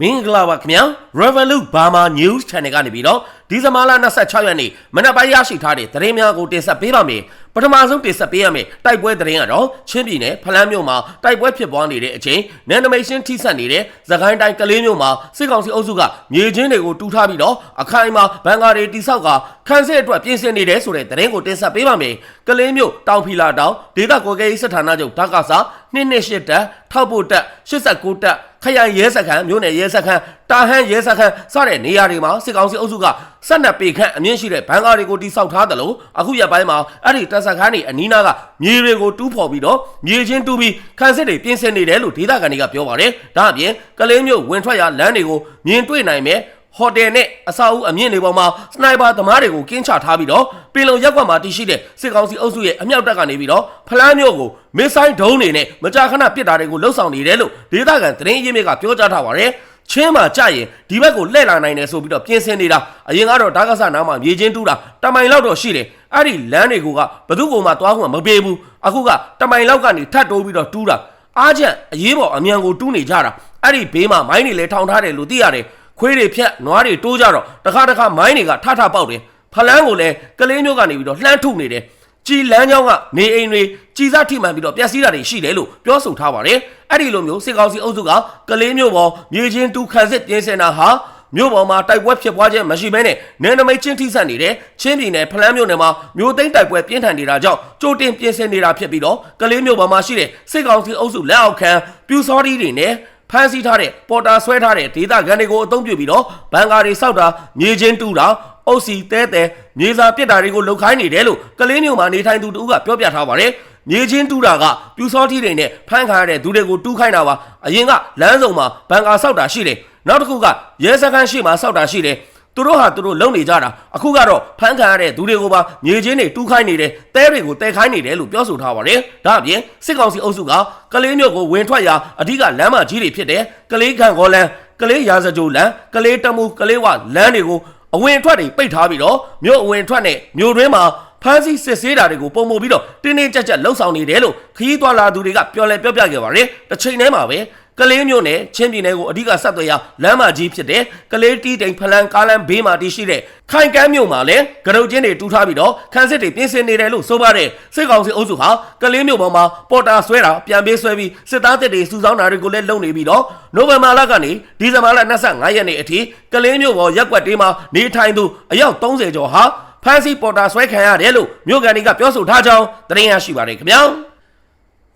မင်္ဂလာပါခင်ဗျာ Revolut Burma News Channel ကနေပြီးတော့ဒီဇင်ဘာလ26ရက်နေ့မနက်ပိုင်းရရှိထားတဲ့သတင်းများကိုတင်ဆက်ပေးပါမယ် ပထမဆုံးတင်ဆက်ပေးရမယ့်တိုက်ပွဲသတင်းကတော့ချင်းပြည်နယ်ဖလန်းမြို့မှာတိုက်ပွဲဖြစ်ပွားနေတဲ့အချိန်နယ်နိမိတ်ရှင်းထိစပ်နေတဲ့သခိုင်းတိုင်းကလေးမြို့မှာစစ်ကောင်စီအုပ်စုကမြေချင်းတွေကိုတူးထားပြီးတော့အခိုင်အမာဘန်ကာတွေတိဆောက်ကခန်းစစ်အတွက်ပြင်ဆင်နေတယ်ဆိုတဲ့သတင်းကိုတင်ဆက်ပေးပါမယ်ကလေးမြို့တောင်ဖီလာတောင်ဒေသကိုကဲရေးစစ်ဌာနချုပ်ဓာတ်ကစား228တက်ထောက်ဖို့တက်89တက်ခရိုင်ရဲစခန်းမြို့နယ်ရဲစခန်းတာဟန်းရဲစခန်းစတဲ့နေရာတွေမှာစစ်ကောင်စီအုပ်စုကဆက်နပ်ပေခန့်အမြင့်ရှိတဲ့ဘန်ကာတွေကိုတိဆောက်ထားတယ်လို့အခုရက်ပိုင်းမှာအဲ့ဒီတပ်စခန်းတွေအနီးနားကမြေတွေကိုတူးဖော်ပြီးတော့မြေချင်းတူးပြီးခန်းစစ်တွေပြင်ဆင်နေတယ်လို့ဒေသခံတွေကပြောပါတယ်ဒါအပြင်ကလေးမျိုးဝင်ထွက်ရာလမ်းတွေကိုမြင်တွေ့နိုင်မဲ့ဟိုတယ်နဲ့အစာအုပ်အမြင့်တွေပေါ်မှာစနိုက်ပါသမားတွေကိုကင်းချထားပြီးတော့ပင်လုံရက်ကွက်မှာတည်ရှိတဲ့စစ်ကောင်စီအုပ်စုရဲ့အမြောက်တပ်ကနေပြီးတော့ဖလန်းမျိုးကိုမစ်ဆိုင်ဒုံးတွေနဲ့မကြာခဏပစ်တာတွေကိုလှုပ်ဆောင်နေတယ်လို့ဒေသခံသတင်းရင်းမြစ်ကပြောကြားထားပါတယ်ချင်းမှာကြရင်ဒီဘက်ကိုလှည့်လာနိုင်တယ်ဆိုပြီးတော့ပြင်ဆင်နေတာအရင်ကတော့ဓာတ်ကဆနားမှာမြေချင်းတူးတာတမိုင်လောက်တော့ရှိတယ် အဲ့ဒီလမ်းတွေကဘသူ့ကိုမှသွားခွင့်မပေးဘူးအခုကတမိုင်လောက်ကနေထပ်တိုးပြီးတော့တူးတာအားချက်အရေးပေါ်အမြန်ကိုတူးနေကြတာအဲ့ဒီဘေးမှာမိုင်းတွေလည်းထောင်ထားတယ်လို့သိရတယ်ခွေးတွေဖြတ်နွားတွေတိုးကြတော့တခါတခါမိုင်းတွေကထထပေါက်တယ်ဖလန်းကိုလည်းကလေးမျိုးကနေပြီးတော့လှမ်းထုနေတယ်ကြည်လန်းချောင်းကနေအိမ်တွေကြည်စားထိမှန်ပြီးတော့ပျက်စီးတာတွေရှိတယ်လို့ပြောဆိုထားပါတယ်အဲ့ဒီလိုမျိုးစစ်ကောင်စီအုပ်စုကကလေးမျိုးပေါ်မြေချင်းတူခန့်စစ်ပြင်ဆင်တာဟာ မြို့ပေါ်မှာတိုက်ပွဲဖြစ်ပွားခြင်းမရှိဘဲနဲ့နယ်နမိတ်ချင်းထိစပ်နေတဲ့ချင်းပြည်နယ်ဖလန်းမြို့နယ်မှာမြို့သိမ်းတိုက်ပွဲပြင်းထန်နေတာကြောင့်ကြိုတင်ပြင်ဆင်နေတာဖြစ်ပြီးတော့ကလေးမြို့ပေါ်မှာရှိတဲ့စစ်ကောင်စီအုပ်စုလက်အောက်ခံပြူစောတီတွေနဲ့ဖမ်းဆီးထားတဲ့ပေါ်တာဆွဲထားတဲ့ဒေသခံတွေကိုအုံပြုပြီးတော့ဘန်ကာတွေစောက်တာမြေချင်းတူတာအုပ်စီတဲတဲမြေစာပစ်တာတွေကိုလှုပ်ခိုင်းနေတယ်လို့ကလေးမျိုးမှာနေထိုင်သူတူကပြောပြထားပါတယ်မြေချင်းတူတာကပြူစောထီတွေနဲ့ဖမ်းခါရတဲ့သူတွေကိုတူးခိုင်းတာပါအရင်ကလမ်းစုံမှာဘန်ကာစောက်တာရှိတယ် နောက်တစ်ခုကရဲစခန်းရှိမှာစောက်တာရှိတယ်သူတို့ဟာသူတို့လုံနေကြတာအခုကတော့ဖမ်းခံရတဲ့သူတွေကိုပါမြေချင်းတွေတူးခိုင်းနေတယ်တဲတွေကိုတဲခိုင်းနေတယ်လို့ပြောဆိုထားပါတယ်ဒါအပြင်စစ်ကောင်စီအုပ်စုကကလေးမျိုးကိုဝင်ထွက်ရာအဓိကလမ်းမကြီးတွေဖြစ်တဲ့ကလေးခံခေါ်လန်းကလေးရာဇကြိုလန်းကလေးတမှုကလေးဝလမ်းတွေကိုအဝင်ထွက်တွေပိတ်ထားပြီးတော့မြို့အဝင်ထွက်နဲ့မြို့တွင်းမှာဖမ်းဆီးစစ်ဆေးတာတွေကိုပုံမှုပြီးတော့တင်းတင်းကြပ်ကြပ်လှုပ်ဆောင်နေတယ်လို့ခရီးသွားလာသူတွေကပြောလဲပြောပြခဲ့ပါတယ်တစ်ချိန်တည်းမှာပဲ ကလေးမျိုးနဲ့ချင်းပြည်နယ်ကိုအဓိကဆက်သွယ်ရာလမ်းမကြီးဖြစ်တဲ့ကလေးတီးတိမ်ဖလန်ကားလန်ဘေးမှာတည်ရှိတဲ့ခိုင်ကမ်းမြို့မှာလည်းကရုတ်ချင်းတွေတူးထားပြီးတော့ခန်းစစ်တွေပြင်ဆင်နေတယ်လို့ဆိုပါတယ်စစ်ကောင်စီအုပ်စုဟာကလေးမြို့ပေါ်မှာပေါ်တာဆွဲတာပြန်ပေးဆွဲပြီးစစ်သားတပ်တွေစုဆောင်းတာတွေကိုလည်းလုပ်နေပြီးတော့နိုဝင်ဘာလကနေဒီဇင်ဘာလ25ရက်နေ့အထိကလေးမြို့ပေါ်ရက်ွက်တေးမှာနေထိုင်သူအယောက်30ကျော်ဟာဖန်စီပေါ်တာဆွဲခံရတယ်လို့မြို့ကန်တွေကပြောဆိုထားကြောင်းသတင်းရရှိပါတယ်ခင်ဗျာ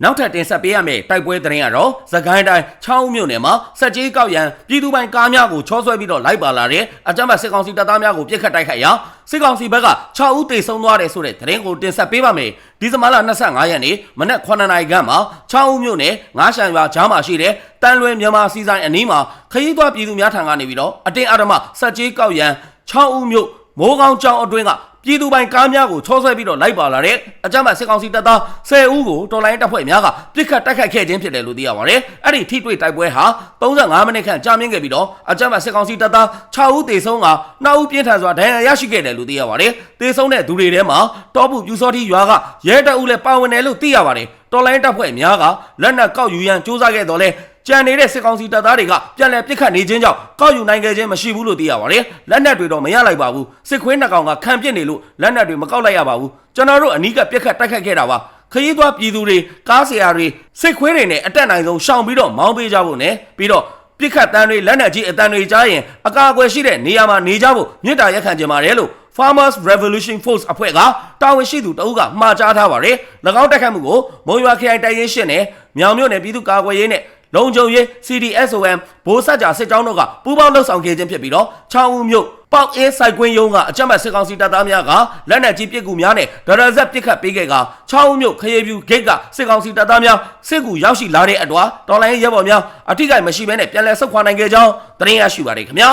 နောက်ထပ်တင်ဆက်ပေးရမယ့်တိုက်ပွဲသတင်းကတော့သခိုင်းတိုင်းချောင်းမြို့နယ်မှာစက်ကြီးကောက်ရန်ပြည်သူပိုင်ကားများကိုချောဆွဲပြီးတော့လိုက်ပါလာတဲ့အကြမ်းဖက်စစ်ကောင်စီတပ်သားများကိုပြစ်ခတ်တိုက်ခိုက်ရာစစ်ကောင်စီဘက်က6ဦးသေဆုံးသွားတယ်ဆိုတဲ့သတင်းကိုတင်ဆက်ပေးပါမယ်ဒီဇင်ဘာလ25ရက်နေ့မနက်9နာရီခန့်မှာချောင်းဦးမြို့နယ်ငါးရှန်ရွာကြားမှာရှိတဲ့တန်လွင်မြန်မာစီဆိုင်အနီးမှာခရီးသွားပြည်သူများထံကနေပြီးတော့အတင်းအဓမ္မစက်ကြီးကောက်ရန်6ဦးမြို့မိုးကောင်းကျောင်းအတွင်းက ပြည်သူပိုင်ကားများကိုချောဆွဲပြီးတော့လိုက်ပါလာတဲ့အကြမ်းဖက်စစ်ကောင်စီတပ်သား10ဦးကိုတော်လိုင်းတပ်ဖွဲ့များကပြစ်ခတ်တိုက်ခိုက်ခဲ့ခြင်းဖြစ်တယ်လို့သိရပါတယ်။အဲ့ဒီထိတွေ့တိုက်ပွဲဟာ35မိနစ်ခန့်ကြာမြင့်ခဲ့ပြီးတော့အကြမ်းဖက်စစ်ကောင်စီတပ်သား6ဦးသေဆုံးက2ဦးပြင်းထန်စွာဒဏ်ရာရရှိခဲ့တယ်လို့သိရပါတယ်။သေဆုံးတဲ့သူတွေထဲမှာတောပူပြူစောတိရွာကရဲတပ်ဦးလည်းပါဝင်တယ်လို့သိရပါတယ်။တော်လိုင်းတပ်ဖွဲ့များကလက်နက်ကောက်ယူရန်စူးစမ်းခဲ့တော့လဲ ကြံနေတဲ့စစ်ကောင်စီတပ်သားတွေကပြန်လည်ပစ်ခတ်နေခြင်းကြောင့်ကောက်ယူနိုင်ခဲ့ခြင်းမရှိဘူးလို့သိရပါတယ်။လက်နက်တွေတော့မရလိုက်ပါဘူး။စစ်ခွေးနှစ်ကောင်ကခံပစ်နေလို့လက်နက်တွေမကောက်လိုက်ရပါဘူး။ကျွန်တော်တို့အနီးကပစ်ခတ်တိုက်ခတ်ခဲ့တာပါ။ခရီးသွားပြည်သူတွေကားဆရာတွေစစ်ခွေးတွေနဲ့အတက်နိုင်ဆုံးရှောင်ပြီးတော့မောင်းပေးကြဖို့နဲ့ပြီးတော့ပြစ်ခတ်တန်းတွေလက်နက်ကြီးအတန်းတွေကြားရင်အကာအကွယ်ရှိတဲ့နေရာမှာနေကြဖို့မြစ်တာရက်ခံကြပါတယ်လို့ Farmers Revolution Force အဖွဲ့ကတာဝန်ရှိသူတအုပ်ကမှာကြားထားပါတယ်။၎င်းတက်ခတ်မှုကိုမုံရွာခရိုင်တိုင်ရင်ရှင်းနဲ့မြောင်မြို့နယ်ပြည်သူ့ကာကွယ်ရေးနဲ့ လုံခြုံရေး CDSOM ဘိုးဆက်ကြာစစ်ကြောင်းတို့ကပူးပေါင်းလှုပ်ဆောင်ခဲ့ခြင်းဖြစ်ပြီးတော့ချောင်းဦးမြို့ပေါက်အေးစိုက်ကွင်းယုံကအကြမ်းဖက်စစ်ကောင်စီတပ်သားများကလက်နက်ကြီးပစ်ကူများနဲ့ဒရဇက်ပစ်ခတ်ပေးခဲ့ကချောင်းဦးမြို့ခရေပြူဂိတ်ကစစ်ကောင်စီတပ်သားများစစ်ကူရောက်ရှိလာတဲ့အတွာတော်လိုင်းရဲဘော်များအထိကိမရှိဘဲနဲ့ပြန်လည်ဆုတ်ခွာနိုင်ခဲ့ကြောင်းသတင်းရရှိပါတယ်ခင်ဗျာ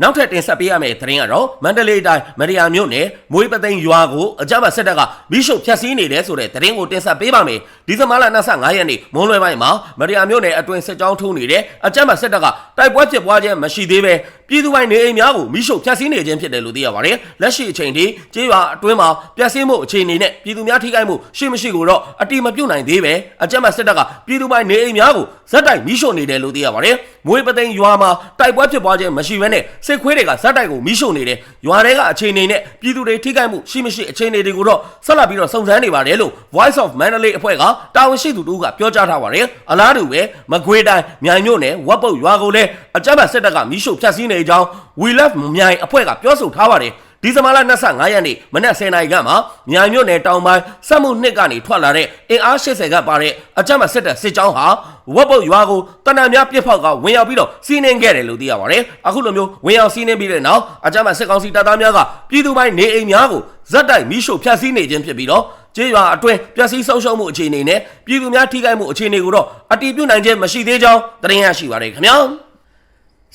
နောက်ထပ်တင်ဆက်ပေးရမယ့်သတင်းကတော့မန္တလေးတိုင်းမရိယာမြို့နယ်မွေးပသိမ်ရွာကိုအကြမ်းဖက်စစ်တပ်ကမိရှုဖျက်ဆီးနေတယ်ဆိုတဲ့သတင်းကိုတင်ဆက်ပေးပါမယ်။ဒီဇင်ဘာလ25ရက်နေ့မွန်းလွဲပိုင်းမှာမရိယာမြို့နယ်အတွင်းစစ်ကြောင်းထိုးနေတဲ့အကြမ်းဖက်စစ်တပ်ကတိုက်ပွဲဖြစ်ပွားခြင်းမရှိသေးပဲပြည်သူပိုင်နေအိမ်များကိုမိရှုဖျက်ဆီးနေခြင်းဖြစ်တယ်လို့သိရပါတယ်။လက်ရှိအချိန်ထိကျေးရွာအတွင်းမှာပျက်စီးမှုအခြေအနေနဲ့ပြည်သူများထိခိုက်မှုရှိမရှိကိုတော့အတိမပြုတ်နိုင်သေးပဲအကြမ်းဖက်စစ်တပ်ကပြည်သူပိုင်နေအိမ်များကိုဇက်တိုက်မိရှုနေတယ်လို့သိရပါတယ်။မွေးပသိမ်ရွာမှာတိုက်ပွဲဖြစ်ပွားခြင်းမရှိဘဲနဲ့စစ်ခွေးတွေကဇက်တိုက်ကိုမိရှုနေတယ်။ရွာတွေကအခြေအနေနဲ့ပြည်သူတွေထိခိုက်မှုရှိမရှိအခြေအနေတွေကိုတော့ဆက်လက်ပြီးတော့စုံစမ်းနေပါတယ်လို့ Voice of Mandalay အဖွဲ့ကတာဝန်ရှိသူတို့ကပြောကြားထားပါတယ်။အလားတူပဲမကွေးတိုင်းမြိုင်မြို့နယ်ဝက်ပုတ်ရွာကိုလည်းအကြမ်းဖက်စစ်တပ်ကမိရှုဖျက်ဆီးနေကြောင်း We Love မြိုင်အဖွဲ့ကပြောဆိုထားပါတယ်။ဒီဇင်ဘာလ25ရက်နေ့မနက်10:00နာရီခန့်မှာမြိုင်မြို့နယ်တောင်ပိုင်းစက်မှုနှစ်ကနေထွက်လာတဲ့အင်အား80ခန့်ပါတဲ့အကြမ်းဖက်စစ်တပ်စစ်ကြောင်းဟာဝက်ပုတ်ရွာကိုတနံများပြစ်ဖောက်ကဝင်ရောက်ပြီးတော့စီးနှင်းခဲ့တယ်လို့သိရပါတယ်။အခုလိုမျိုးဝင်ရောက်စီးနှင်းပြီးတဲ့နောက်အကြမ်းဖက်စစ်ကောင်စီတပ်သားများကပြည်သူပိုင်းနေအိမ်များကိုဇက်တိုက်မိရှုဖျက်ဆီးနေခြင်းဖြစ်ပြီးတော့ကျေးရွာအတွင်းပျက်စီးဆုံးရှုံးမှုအခြေအနေနဲ့ပြည်သူများထိခိုက်မှုအခြေအနေကိုတော့အတည်ပြုနိုင်ခြင်းမရှိသေးကြောင်းသတင်းရရှိပါရခင်ဗျာ။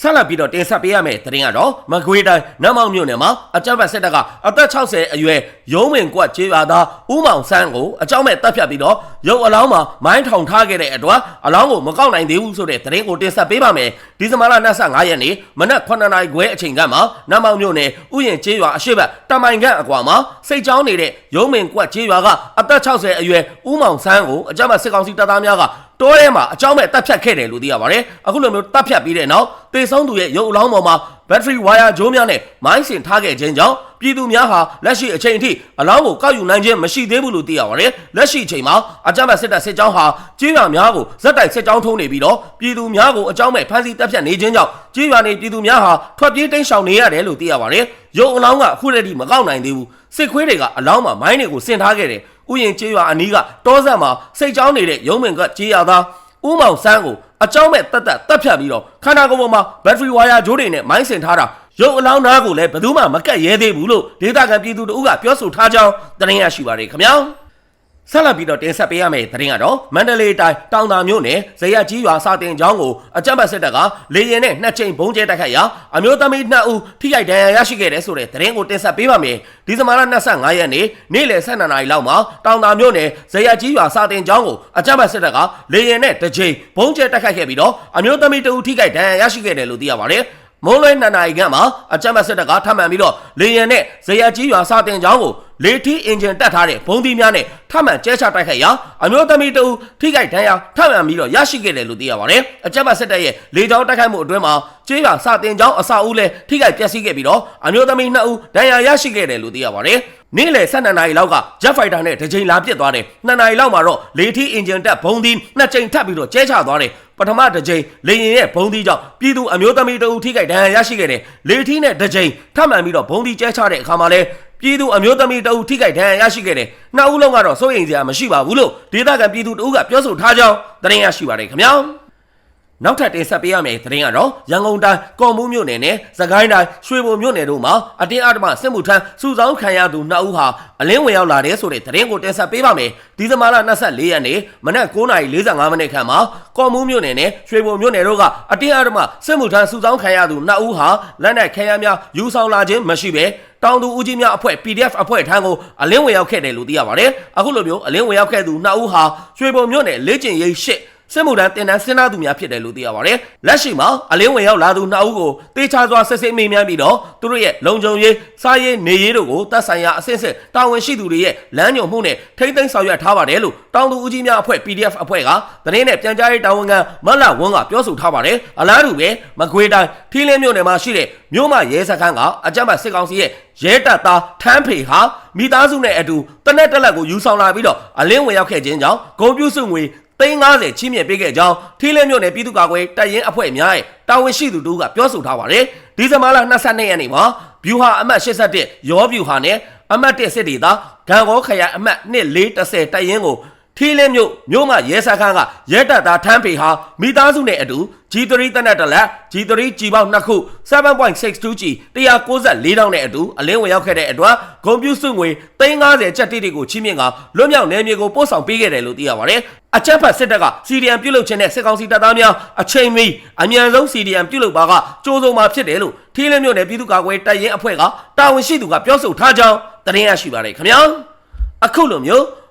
ဆက်လက်ပြီးတော့တင်ဆက်ပေးရမယ့်သတင်းကတော့မကွေးတိုင်းနမောင်မြို့နယ်မှာအကြမ်းဖက်စစ်တပ်ကအသက်60အရွယ်ရုံးဝင်ကွက်ကျေးရွာသားဦးမောင်ဆန်းကိုအကြောင်းမဲ့တပ်ဖြတ်ပြီးတော့ရုပ်အလောင်းမှာမိုင်းထောင်ထားခဲ့တဲ့အတွက်အလောင်းကိုမကောက်နိုင်သေးဘူးဆိုတဲ့သတင်းကိုတင်ဆက်ပေးပါမယ်ဒီဇင်ဘာလ25ရက်နေ့မနက်9နာရီခွဲအချိန်ကမှနမောင်မြို့နယ်ဥယျာဉ်ကျေးရွာအရှိတ်တမိုင်ခန့်အကွာမှာစိတ်ကြောင်းနေတဲ့ရုံးဝင်ကွက်ကျေးရွာကအသက်60အရွယ်ဦးမောင်ဆန်းကိုအကြမ်းဖက်စစ်ကောင်စီတပ်သားများက တိုးထဲမှာအကြောင်းမဲ့တပ်ဖြတ်ခဲ့တယ်လို့သိရပါတယ်အခုလိုမျိုးတပ်ဖြတ်ပြီးတဲ့နောက်တေဆုံးသူရဲ့ရုပ်အလောင်းပေါ်မှာဘက်ထရီဝါယာဂျိုးများနဲ့မိုင်းစင်ထားခဲ့ခြင်းကြောင့်ပြည်သူများဟာလက်ရှိအချိန်အထိအလောင်းကိုကောက်ယူနိုင်ခြင်းမရှိသေးဘူးလို့သိရပါတယ်လက်ရှိအချိန်မှာအကြမ်းဖက်စစ်တပ်စစ်ကြောင်းဟာကြေးရွာများကိုဇက်တိုက်စစ်ကြောင်းထုံးနေပြီးတော့ပြည်သူများကိုအကြောင်းမဲ့ဖမ်းဆီးတပ်ဖြတ်နေခြင်းကြောင့်ကြေးရွာနေပြည်သူများဟာထွက်ပြေးတိမ်းရှောင်နေရတယ်လို့သိရပါတယ်ရုပ်အလောင်းကအခုတည်းကမကောက်နိုင်သေးဘူးစစ်ခွေးတွေကအလောင်းမှာမိုင်းတွေကိုဆင်ထားခဲ့တယ် ဥယျင်ကျေးရွာအနီးကတောဆက်မှာစိတ်ကြောင်းနေတဲ့ရုံးမင်ကကျေးရွာသားဦးမောင်ဆန်းကိုအကြောင်းမဲ့တက်တက်တက်ဖြတ်ပြီးတော့ခန္ဓာကိုယ်ပေါ်မှာဘက်ထရီဝါယာဂျိုးတွေနဲ့မိုင်းဆင်ထားတာရုပ်အလောင်းသားကိုလည်းဘယ်သူမှမကတ်ရဲသေးဘူးလို့ဒေသခံပြည်သူတို့ကပြောဆိုထားကြောင်းတင်ရရှိပါရခင်ဗျာ ဆက်လက်ပြီးတော့တင်ဆက်ပေးရမယ့်သတင်းကတော့မန္တလေးတိုင်းတောင်သာမြို့နယ်ဇေယျကြီးရွာစာတင်ကျောင်းကိုအကြမ်းဖက်စစ်တပ်ကလေရင်နဲ့နှစ်ချိန်ဘုံကျဲတိုက်ခိုက်ရာအမျိုးသမီး2ဦးထိခိုက်ဒဏ်ရာရရှိခဲ့တဲ့ဆိုတဲ့သတင်းကိုတင်ဆက်ပေးပါမယ်ဒီဇင်ဘာလ25ရက်နေ့နေ့လယ်12နာရီလောက်မှာတောင်သာမြို့နယ်ဇေယျကြီးရွာစာတင်ကျောင်းကိုအကြမ်းဖက်စစ်တပ်ကလေရင်နဲ့တစ်ချိန်ဘုံကျဲတိုက်ခိုက်ခဲ့ပြီးတော့အမျိုးသမီး2ဦးထိခိုက်ဒဏ်ရာရရှိခဲ့တယ်လို့သိရပါတယ် မုံလွဲနှစ်နာရီခန့်မှာအကြမ်းဖက်စစ်တပ်ကထပ်မံပြီးတော့လေရင်နဲ့ဇေယျကြီးရွာစာတင်ကျောင်းကိုလေထီအင်ဂျင်တက်ထားတဲ့ဘုံသီးများနဲ့ထပ်မံကျဲချတိုက်ခိုက်ရာအမျိုးသမီးတဦးထိခိုက်ဒဏ်ရာထပ်မံပြီးတော့ရရှိခဲ့တယ်လို့သိရပါတယ်။အကြမ်းဖက်စစ်တပ်ရဲ့လေကြောင်းတိုက်ခိုက်မှုအတွင်းမှာကျေးရွာစာတင်ကျောင်းအဆောက်အဦလည်းထိခိုက်ပျက်စီးခဲ့ပြီးတော့အမျိုးသမီး2ဦးဒဏ်ရာရရှိခဲ့တယ်လို့သိရပါတယ်။ နေ့လယ်12နာရီလောက်က Jet Fighter နဲ့တစ်ချိန်လာပစ်သွားတယ်။2နာရီလောက်မှာတော့လေထီအင်ဂျင်တက်ဘုံသီးနှစ်ချိန်ထပ်ပြီးတော့ကျဲချသွားတယ်။ပထမတစ်ကြိမ်လေရင်ရဲ့ဘုံသီးကြောင့်ပြည်သူအမျိုးသမီးတဦးထိခိုက်ဒဏ်ရာရရှိခဲ့တယ်။လေထီနဲ့တစ်ကြိမ်ထပ်မံပြီးတော့ဘုံသီးကျဲချတဲ့အခါမှာလဲပြည်သူအမျိုးသမီးတဦးထိခိုက်ဒဏ်ရာရရှိခဲ့တယ်။နှစ်ဦးလုံးကတော့စိုးရိမ်စရာမရှိပါဘူးလို့ဒေသခံပြည်သူတဦးကပြောဆိုထားကြောင်းသတင်းရရှိပါတယ်ခင်ဗျာ။ နောက်ထပ်တင်ဆက်ပေးရမယ့်သတင်းကတော့ရန်ကုန်တိုင်းကော်မူးမြို့နယ်နဲ့စကိုင်းတိုင်းရွှေဘုံမြို့နယ်တို့မှာအတင်းအဓမ္မစစ်မှုထမ်းစုဆောင်းခံရသူနှစ်ဦးဟာအလင်းဝင်ရောက်လာတဲ့ဆိုတဲ့သတင်းကိုတင်ဆက်ပေးပါမယ်။ဒီဇင်ဘာလ24ရက်နေ့မနက်9:45မိနစ်ခန့်မှာကော်မူးမြို့နယ်နဲ့ရွှေဘုံမြို့နယ်တို့ကအတင်းအဓမ္မစစ်မှုထမ်းစုဆောင်းခံရသူနှစ်ဦးဟာလက်နက်ခဲယမ်းများယူဆောင်လာခြင်းမရှိဘဲတောင်သူဦးကြီးများအဖွဲ့ PDF အဖွဲ့ထံကိုအလင်းဝင်ရောက်ခဲ့တယ်လို့သိရပါတယ်။အခုလိုမျိုးအလင်းဝင်ရောက်ခဲ့သူနှစ်ဦးဟာရွှေဘုံမြို့နယ်လေ့ကျင့်ရေးရှစ် စစ်မှုထမ်းတင်တန်းစဉ်းစားသူများဖြစ်တယ်လို့သိရပါတယ်။လက်ရှိမှာအလင်းဝင်ရောက်လာသူနှစ်ဦးကိုတေချာစွာဆက်စစ်မေးမြန်းပြီးတော့သူတို့ရဲ့လုံခြုံရေးစားရေးနေရေးတို့ကိုတပ်ဆိုင်ရာအဆင့်ဆင့်တာဝန်ရှိသူတွေရဲ့လမ်းညွှန်မှုနဲ့ထိမ့်သိမ်းဆောင်ရွက်ထားပါတယ်လို့တောင်သူဦးကြီးများအဖွဲ့ PDF အဖွဲ့ကသတင်းနဲ့ပြန်ကြားရေးတာဝန်ခံမတ်လဝန်းကပြောဆိုထားပါတယ်။အလားတူပဲမကွေးတိုင်းထီးလင်းမြို့နယ်မှာရှိတဲ့မြို့မရဲစခန်းကအကြမ်းဖက်စစ်ကောင်စီရဲ့ရဲတပ်သားထမ်းဖေဟာမိသားစုနဲ့အတူတနက်တက်လက်ကိုယူဆောင်လာပြီးတော့အလင်းဝင်ရောက်ခဲ့ခြင်းကြောင့်ဂုံပြူစုငွေ သိန်း90ချီးမြှင့်ပေးခဲ့ကြောင်းထီးလဲမြို့နယ်ပြည်သူ့ကာကွယ်တပ်ရင်းအဖွဲ့များရဲ့တာဝန်ရှိသူတို့ကပြောဆိုထားပါတယ်။ဒီဇင်ဘာလ22ရက်နေ့မှာဗျူဟာအမှတ်81ရောဗျူဟာနဲ့အမှတ်1စစ်ဒေသဂံကောခရိုင်အမှတ်2410တပ်ရင်းကို ထီလင်းမြို့မြို့မှာရဲစခန်းကရဲတပ်သားထမ်းဖေဟာမိသားစုနဲ့အတူ G3 တနက်တစ်လက် G3 G ပေါက်နှစ်ခု 7.62G 194တောင်းနဲ့အတူအလင်းဝင်ရောက်ခဲ့တဲ့အတွက်ဂုံပြူစုငွေ350ကျပ်တိတိကိုချီးမြှင့်ကလွတ်မြောက်နယ်မြေကိုပို့ဆောင်ပေးခဲ့တယ်လို့သိရပါတယ်။အချက်ဖတ်စစ်တပ်က CDM ပြုတ်လုခြင်းနဲ့စစ်ကောင်စီတပ်သားများအချိန်မီအမြန်ဆုံး CDM ပြုတ်လုပါကကြိုးစုံမှာဖြစ်တယ်လို့ထီလင်းမြို့နယ်ပြည်သူ့ကာကွယ်တပ်ရင်းအဖွဲ့ကတာဝန်ရှိသူကပြောဆိုထားကြောင်းသတင်းရရှိပါတယ်ခင်ဗျာ။အခုလိုမျိုး